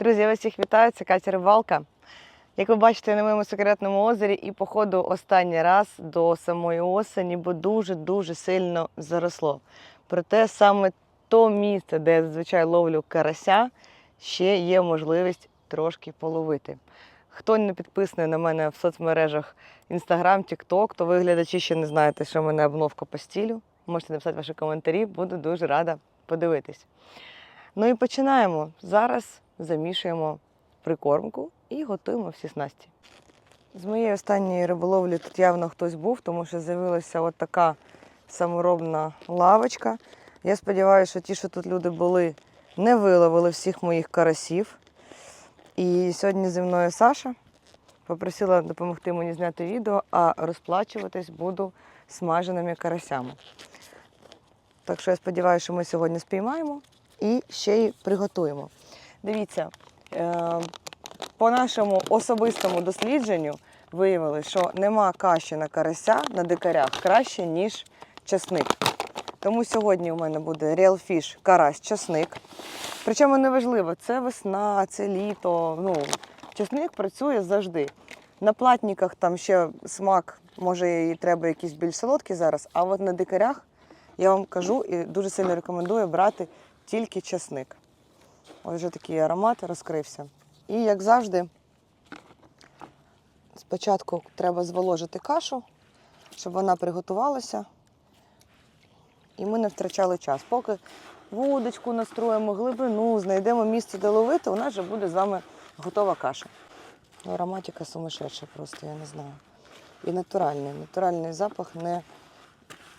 Друзі, я вас всіх вітаю, це Катя Рибалка. Як ви бачите, я на моєму секретному озері і, походу, останній раз до самої осені, бо дуже-дуже сильно заросло. Проте саме то місце, де я зазвичай ловлю карася, ще є можливість трошки половити. Хто не підписаний на мене в соцмережах Instagram, TikTok, то ви глядачі ще не знаєте, що в мене обновка по стілю. Можете написати ваші коментарі, буду дуже рада подивитись. Ну і починаємо. Зараз замішуємо прикормку і готуємо всі снасті. З моєї останньої риболовлі тут явно хтось був, тому що з'явилася от така саморобна лавочка. Я сподіваюся, що ті, що тут люди були, не виловили всіх моїх карасів. І сьогодні зі мною Саша попросила допомогти мені зняти відео, а розплачуватись буду смаженими карасями. Так що я сподіваюся, що ми сьогодні спіймаємо і ще й приготуємо. Дивіться, е, по нашому особистому дослідженню виявили, що нема каші на карася на дикарях краще, ніж часник. Тому сьогодні у мене буде Real Fish карась часник. Причому неважливо, це весна, це літо. Ну, часник працює завжди. На платниках там ще смак, може і треба якийсь більш солодкий зараз, а от на дикарях я вам кажу і дуже сильно рекомендую брати тільки часник. Ось вже такий аромат розкрився. І як завжди, спочатку треба зволожити кашу, щоб вона приготувалася. І ми не втрачали час. Поки вудочку настроїмо, глибину, знайдемо місце, де ловити, у нас вже буде з вами готова каша. Ну, Ароматика сумасшедша просто, я не знаю. І натуральний. Натуральний запах не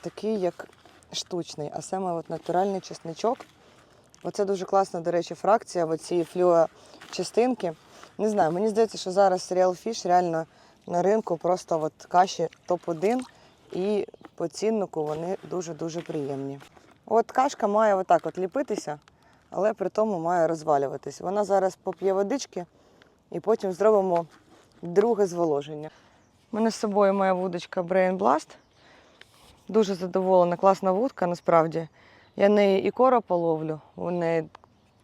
такий, як штучний, а саме от натуральний чесничок. Оце дуже класна, до речі, фракція, оці флюа частинки. Не знаю, мені здається, що зараз Real Fish реально на ринку просто от каші топ-1 і по ціннику вони дуже-дуже приємні. От кашка має отак от ліпитися, але при тому має розвалюватись. Вона зараз поп'є водички і потім зробимо друге зволоження. У мене з собою моя вудочка Brain Blast. Дуже задоволена, класна вудка насправді. Я неї і коропа ловлю, у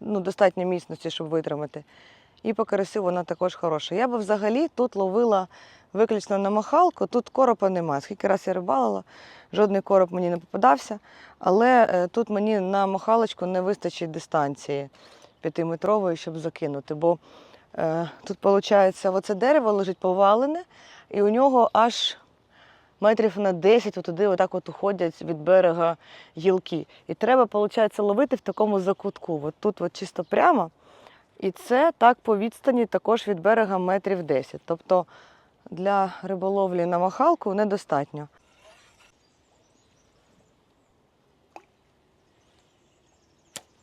ну, достатньо міцності, щоб витримати. І по карасю вона також хороша. Я би взагалі тут ловила виключно на махалку, тут коропа немає. Скільки раз я рибалила, жодний короб мені не попадався. Але е, тут мені на махалочку не вистачить дистанції п'ятиметрової, щоб закинути. Бо е, тут, виходить, оце дерево лежить повалене, і у нього аж метрів на 10 туди отак от уходять від берега гілки. І треба, виходить, ловити в такому закутку. От тут от чисто прямо. І це так по відстані також від берега метрів 10. Тобто для риболовлі на махалку недостатньо.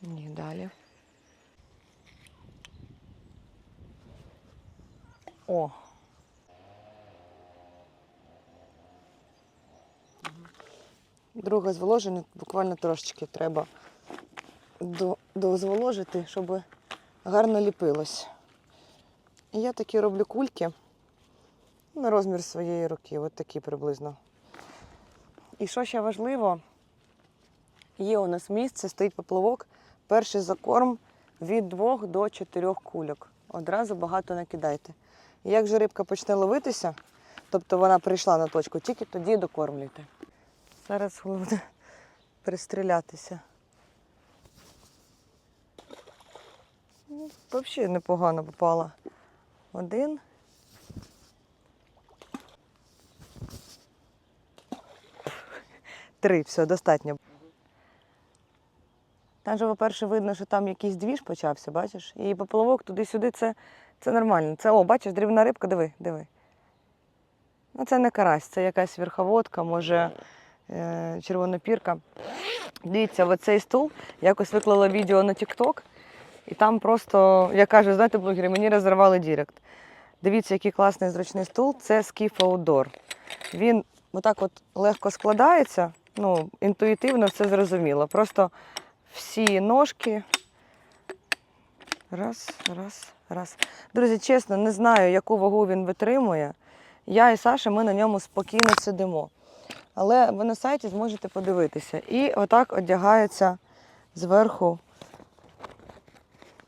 Ні, далі. О, Друге зволоження буквально трошечки треба дозволожити, щоб гарно ліпилось. І я такі роблю кульки на розмір своєї руки, от такі приблизно. І що ще важливо, є у нас місце, стоїть поплавок, перший закорм від 2 до 4 кульок. Одразу багато накидайте. Як же рибка почне ловитися, тобто вона прийшла на точку, тільки тоді докормлюйте. Зараз головне пристрілятися. Ну, Взагалі непогано попала. Один. Три, все, достатньо. Там же, по-перше, видно, що там якийсь двіж почався, бачиш? І поплавок туди-сюди це, це нормально. Це, о, бачиш, дрібна рибка, диви, диви. Ну, це не карась, це якась верховодка, може червонопірка. Дивіться, оцей стул. Якось виклала відео на TikTok, і там просто, я кажу, знаєте, блогери, мені розірвали Дірект. Дивіться, який класний зручний стул. Це Skiff Outdoor. Він отак от легко складається, ну, інтуїтивно все зрозуміло. Просто всі ножки. Раз, раз, раз. Друзі, чесно, не знаю, яку вагу він витримує. Я і Саша, ми на ньому спокійно сидимо. Але ви на сайті зможете подивитися. І отак одягається зверху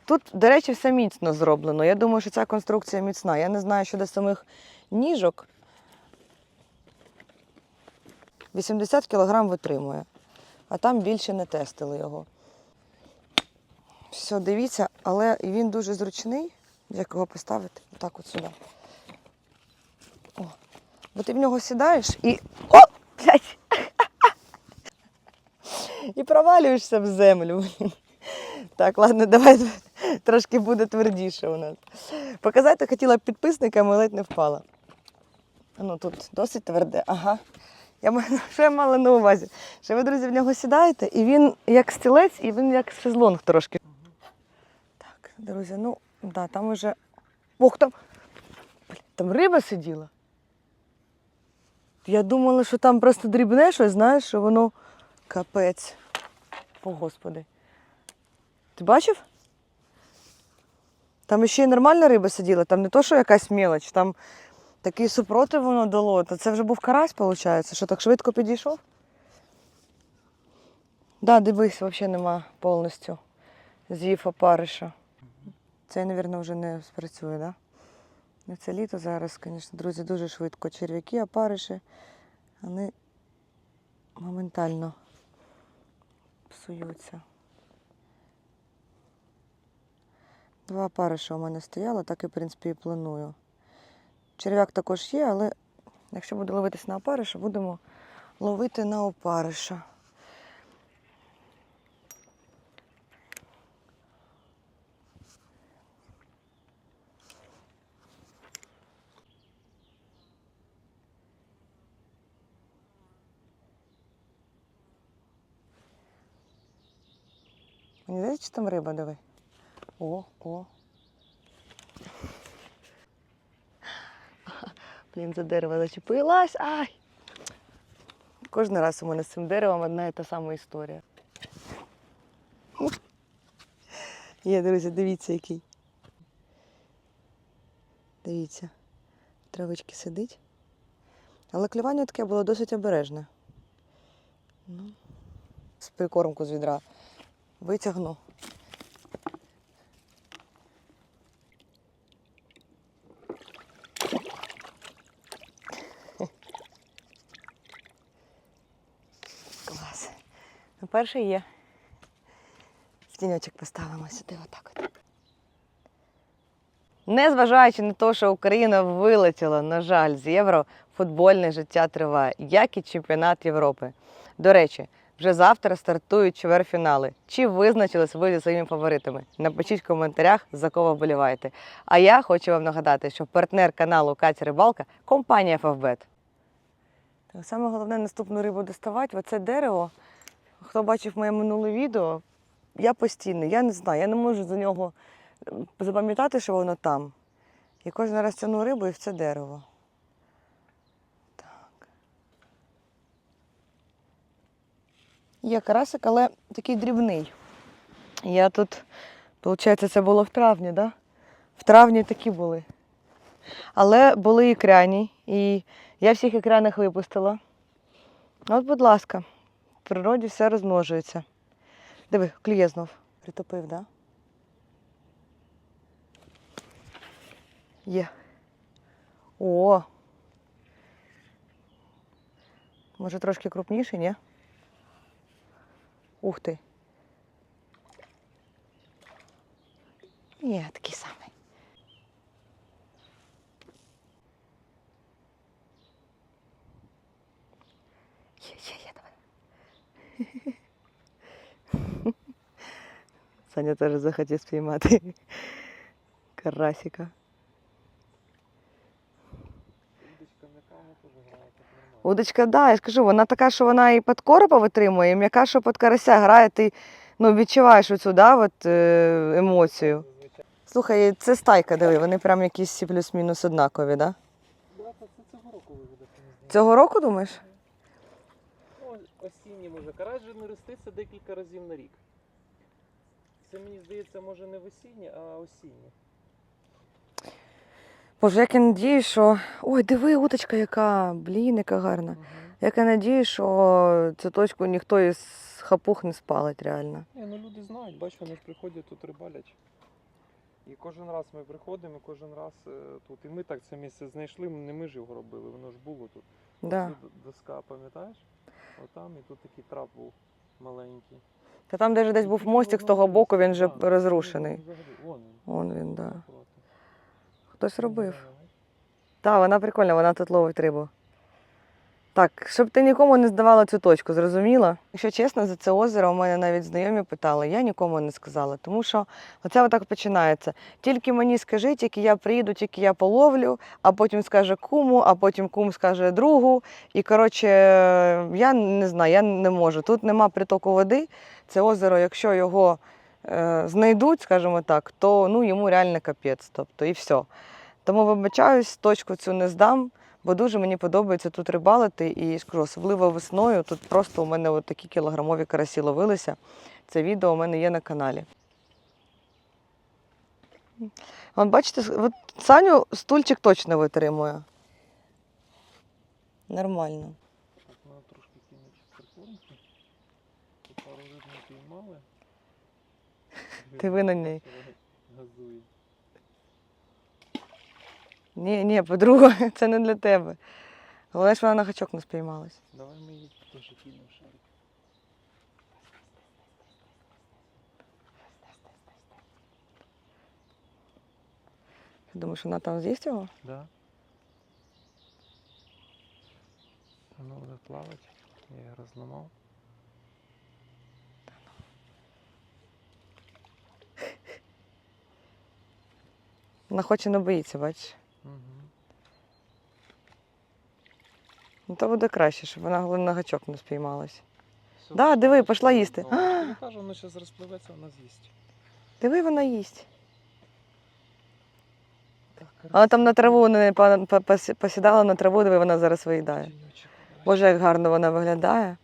Тут, до речі, все міцно зроблено. Я думаю, що ця конструкція міцна. Я не знаю щодо самих ніжок. 80 кг витримує, а там більше не тестили його. Все, дивіться, але він дуже зручний. Як його поставити? Отак от сюди. О. Бо ти в нього сідаєш і. О! Блядь! І провалюєшся в землю. Так, ладно, давай трошки буде твердіше у нас. Показати хотіла підписникам, але ледь не впала. Ну тут досить тверде. Ага. Я що я мала на увазі? Що ви, друзі, в нього сідаєте, і він як стілець, і він як шезлонг трошки. Так, друзі, ну, да, там уже. Ох, там. Там риба сиділа. Я думала, що там просто дрібне щось, знаєш, що воно капець. О, Господи. Ти бачив? Там ще й нормальна риба сиділа, там не то, що якась мелоч, там такий супротив воно дало. То це вже був карась, виходить, що так швидко підійшов? Да, дивись, взагалі нема повністю. З'їв опариша. Це, мабуть, вже не спрацює, так? Да? Ну, Це літо зараз, звісно, друзі, дуже швидко. Черв'яки, опариші, вони моментально псуються. Два опариша у мене стояло, так і, в принципі, і планую. Черв'як також є, але якщо буду ловитись на опариша, будемо ловити на опариша. Чи там риба, диви. О, о. Блін, за дерево зачепилась. Ай! Кожен раз у мене з цим деревом одна і та сама історія. Є, друзі, дивіться, який. Дивіться, травички сидить. Але клювання таке було досить обережне. Ну, з прикормку з відра витягну. Перший є. В тіньочок поставимо сюди отак от. Незважаючи на те, що Україна вилетіла, на жаль, з євро, футбольне життя триває, як і чемпіонат Європи. До речі, вже завтра стартують чвертьфінали. Чи визначились ви зі своїми фаворитами? Напишіть в коментарях, за кого вболіваєте. А я хочу вам нагадати, що партнер каналу Катя Рибалка компанія Фавбет. Саме головне наступну рибу доставати. Оце дерево. Хто бачив моє минуле відео, я постійно, я не знаю, я не можу за нього запам'ятати, що воно там. І кожен раз тяну рибу і в це дерево. Так. Є карасик, але такий дрібний. Я тут, виходить, це було в травні, так? Да? В травні такі були. Але були ікряні, і я всіх ікряних випустила. От, будь ласка, в природі все розмножується. Диви, клює знов. Притопив, так? Да? Є. О. Може трошки крупніший, ні? Ух ти. Ні, такий самий. Є, є, є, давай. Саня теж захотів спіймати карасика. Удочка, да, я ж кажу, вона така, що вона і під коропа витримує, і м'яка, що під карася грає, ти ну, відчуваєш оцю да, от, е, емоцію. Слухай, це стайка, диви, вони прям якісь всі плюс-мінус однакові, да? Да. Цього року думаєш? Ну, може. Карась же не роститься декілька разів на рік. Це мені здається, може не в осінні, а осінні. Боже, як я надію, що. Ой, диви, уточка яка, блін, яка гарна. Як я надію, що цю точку ніхто із хапух не спалить реально. Ні, ну люди знають, бач, вони ж приходять тут рибалять. І кожен раз ми приходимо, і кожен раз е, тут. І ми так це місце знайшли, не ми ж його робили, воно ж було тут. Да. Доска, пам'ятаєш? Отам і тут такий трап був маленький. Та там даже десь був мостик з того боку, він вже розрушений. Вон він. Вон він, да. Хтось робив. Та. Так, вона прикольна, вона тут ловить рибу. Так, щоб ти нікому не здавала цю точку, зрозуміла? Якщо чесно, за це озеро у мене навіть знайомі питали, я нікому не сказала, тому що оце отак починається. Тільки мені скажи, тільки я приїду, тільки я половлю, а потім скаже куму, а потім кум скаже другу. І коротше, я не знаю, я не можу. Тут нема притоку води. Це озеро, якщо його е, знайдуть, скажімо так, то ну, йому реально капець. Тобто, і все. Тому вибачаюсь, точку цю не здам, бо дуже мені подобається тут рибалити. І ж кажу, особливо весною. Тут просто у мене от такі кілограмові карасі ловилися. Це відео у мене є на каналі. От бачите, от Саню стульчик точно витримує. Нормально. Так, треба трошки прикормки. Пару риб не піймали. Ти ви на ній. Газує. Ні, ні, подруга, це не для тебе. Головне, що вона на гачок не спіймалась. Давай ми її теж кинемо шарик. Я думаю, вона там з'їсть його? Да. Воно буде плавати. Я її розламав. Вона хоче не боїться, бачиш. Угу. Ну то буде краще, щоб вона головне на гачок не спіймалась. Да, диви, пішла їсти. Ну, я кажу, воно зараз розпливеться, вона з'їсть. Диви, вона їсть. Так, Вона там на траву не па- па- пос- посідала на траву, диви, вона зараз виїдає. Тіньочок. Боже, як гарно вона виглядає.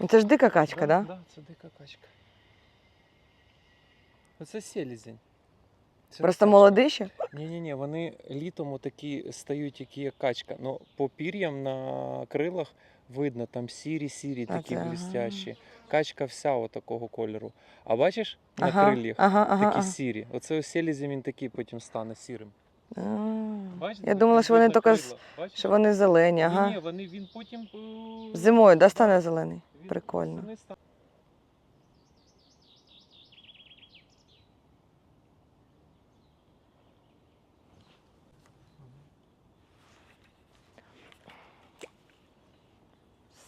Ну, Це ж дика качка, так? да? Да? Да, це дика качка. Оце селезень. Це Просто качка. ще? Ні-ні-ні, вони літом отакі стають, які як качка. Ну, по пір'ям на крилах видно, там сірі-сірі, такі це, ага. Качка вся отакого кольору. А бачиш, на Ага, крильях ага, ага, такі ага. сірі. Оце ось селезень він такий потім стане сірим. А. Бачиш, Я думала, що вони тільки що вони зелені, ага. ні, вони, він потім... е, Зимою, да, стане зелений? він Прикольно.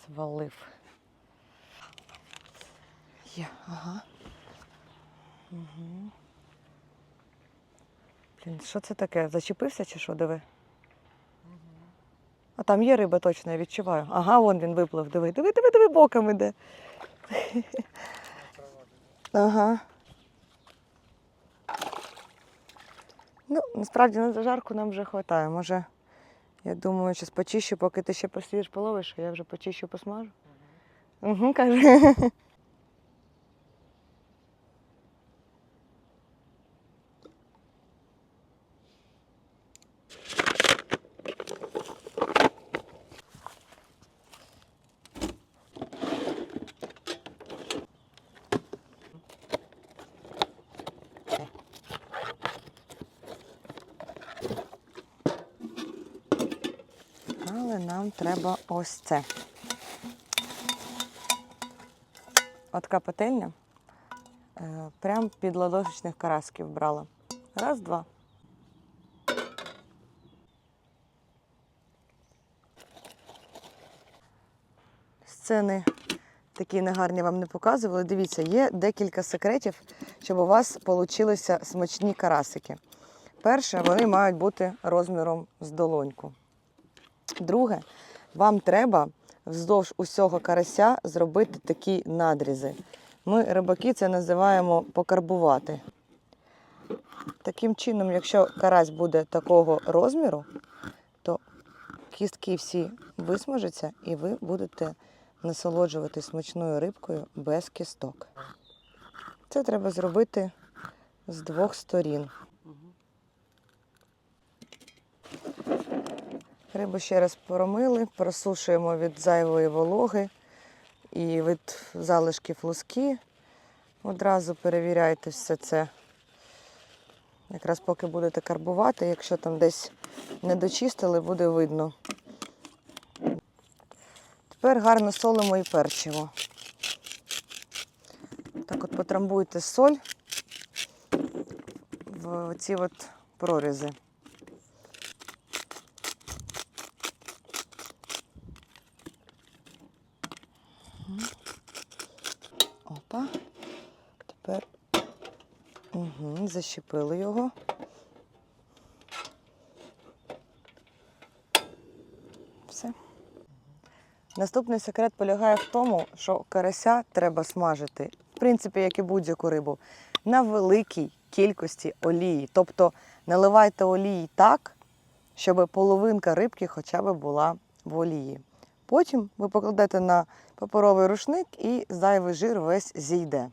Свалив. Є, ага. Угу. Блін, що це таке? Зачепився чи що, диви? А там є риба точно, я відчуваю. Ага, вон він виплив. Диви, диви, диви, диви, боком іде. Ага. Ну, насправді на зажарку нам вже вистачає. Може, я думаю, зараз почищу, поки ти ще посидиш половиш, а я вже почищу, посмажу. Угу, каже. Але нам треба ось це. От така пательня. Е, Прям під ладошечних карасків брала. Раз, два. Сцени такі негарні вам не показували. Дивіться, є декілька секретів, щоб у вас вийшли смачні карасики. Перше, вони мають бути розміром з долоньку. Друге, вам треба вздовж усього карася зробити такі надрізи. Ми, рибаки, це називаємо покарбувати. Таким чином, якщо карась буде такого розміру, то кістки всі висмажаться і ви будете насолоджуватись смачною рибкою без кісток. Це треба зробити з двох сторін. Рибу ще раз промили, просушуємо від зайвої вологи і від залишків луски. Одразу перевіряйте все це Якраз поки будете карбувати, якщо там десь не дочистили, буде видно. Тепер гарно солимо і перчимо. Так от потрамбуйте соль в ці от прорізи. Тепер угу, защепили його. Все. Наступний секрет полягає в тому, що карася треба смажити, в принципі, як і будь-яку рибу, на великій кількості олії. Тобто наливайте олії так, щоб половинка рибки хоча б була в олії. Потім ви покладете на паперовий рушник і зайвий жир весь зійде.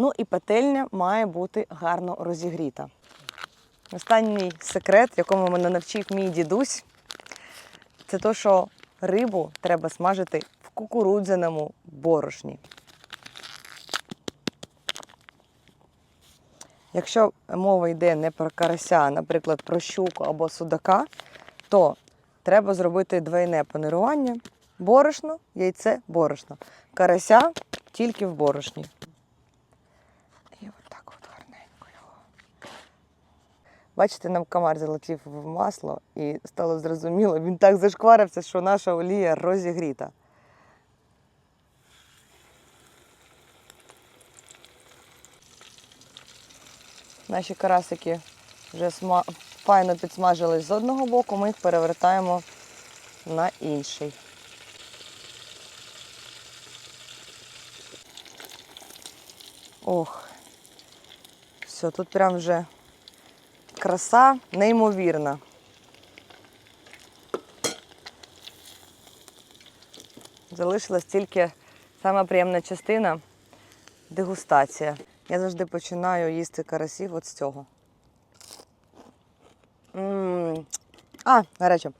Ну і пательня має бути гарно розігріта. Останній секрет, якому мене навчив мій дідусь, це то, що рибу треба смажити в кукурудзяному борошні. Якщо мова йде не про карася, а, наприклад, про щуку або судака, то треба зробити двойне панирування. Борошно, яйце, борошно. Карася тільки в борошні. І отак от гарненько його. Бачите, нам комар залетів в масло і стало зрозуміло, він так зашкварився, що наша олія розігріта. Наші карасики вже сма... файно підсмажились з одного боку, ми їх перевертаємо на інший. Ох, все, тут прям вже краса неймовірна. Залишилась тільки сама приємна частина дегустація. Я завжди починаю їсти карасів от з цього. м А, гаряче.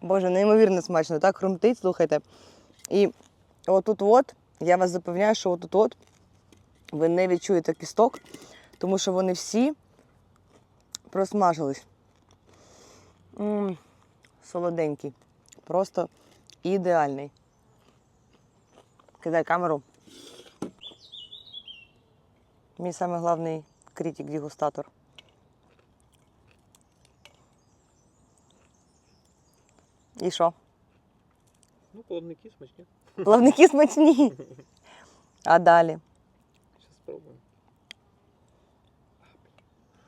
Боже, неймовірно смачно, так хрумтить, слухайте. І отут от, я вас запевняю, що отут от ви не відчуєте кісток, тому що вони всі просмажились. м солоденький. Просто ідеальний. Кидай камеру. Мій самий головний критик-дегустатор. І що? Ну, плавники смачні. Плавники смачні. А далі? Зараз спробуємо.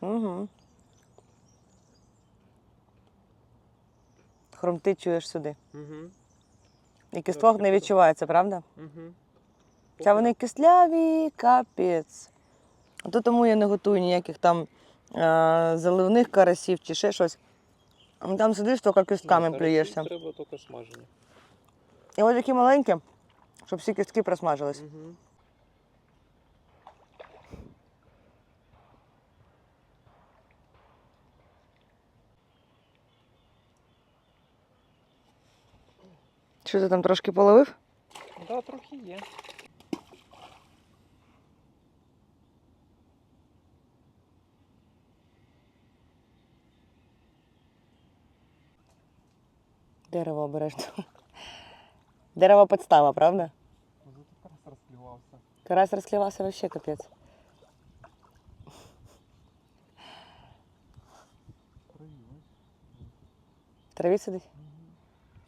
Угу. Хрумти чуєш сюди. Угу. І кісток не відчувається, правда? Угу. Хоча вони кисляві, капець. То тому я не готую ніяких там е- заливних карасів чи ще щось. Там сидиш, тільки кістками плюєшся. Треба тільки смажені. І ось такі маленькі, щоб всі кістки просмажились. Угу. Що ти там трошки половив? Да, трохи є. Дерево обережно. Дерево підстава, правда? Зато карась розплювався. Карась розклівався вообще капець. В траві сидить?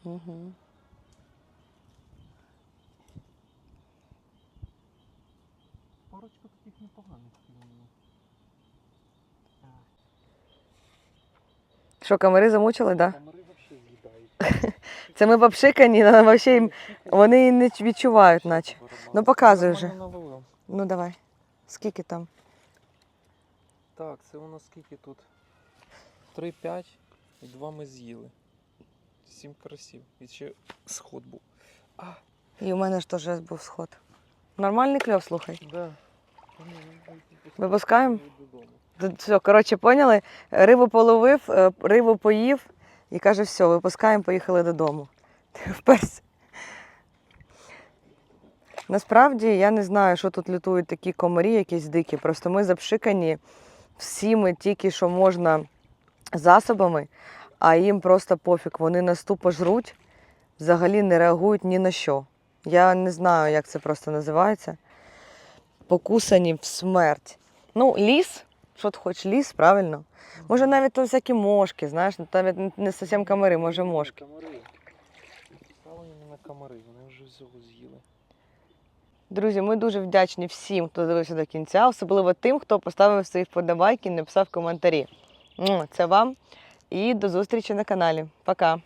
Угу. Що, комари замучили, так? Да? Комари взагалі з'їдають. Це ми попшикані, але вообще вони не відчувають, наче. Ну, показуй вже. Ну давай. Скільки там? Так, це у нас скільки тут? 3-5 і 2 ми з'їли. 7 карасів. І ще сход був. А, І у мене ж теж був сход. Нормальний кльов, слухай. да. Випускаємо? Все, коротше, поняли? Рибу половив, е, рибу поїв і каже, все, випускаємо, поїхали додому. Вперся. Насправді я не знаю, що тут лютують такі комарі, якісь дикі. Просто ми запшикані всіми тільки що можна засобами, а їм просто пофіг. Вони нас тупо жруть, взагалі не реагують ні на що. Я не знаю, як це просто називається. Покусані в смерть. Ну, ліс, що ти хочеш, ліс, правильно? Може, навіть то всякі мошки, знаєш, ну, навіть не зовсім комари, може мошки. Комари. Не на комари, вони вже всього з'їли. Друзі, ми дуже вдячні всім, хто дивився до кінця, особливо тим, хто поставив свої вподобайки і написав коментарі. Це вам і до зустрічі на каналі. Пока!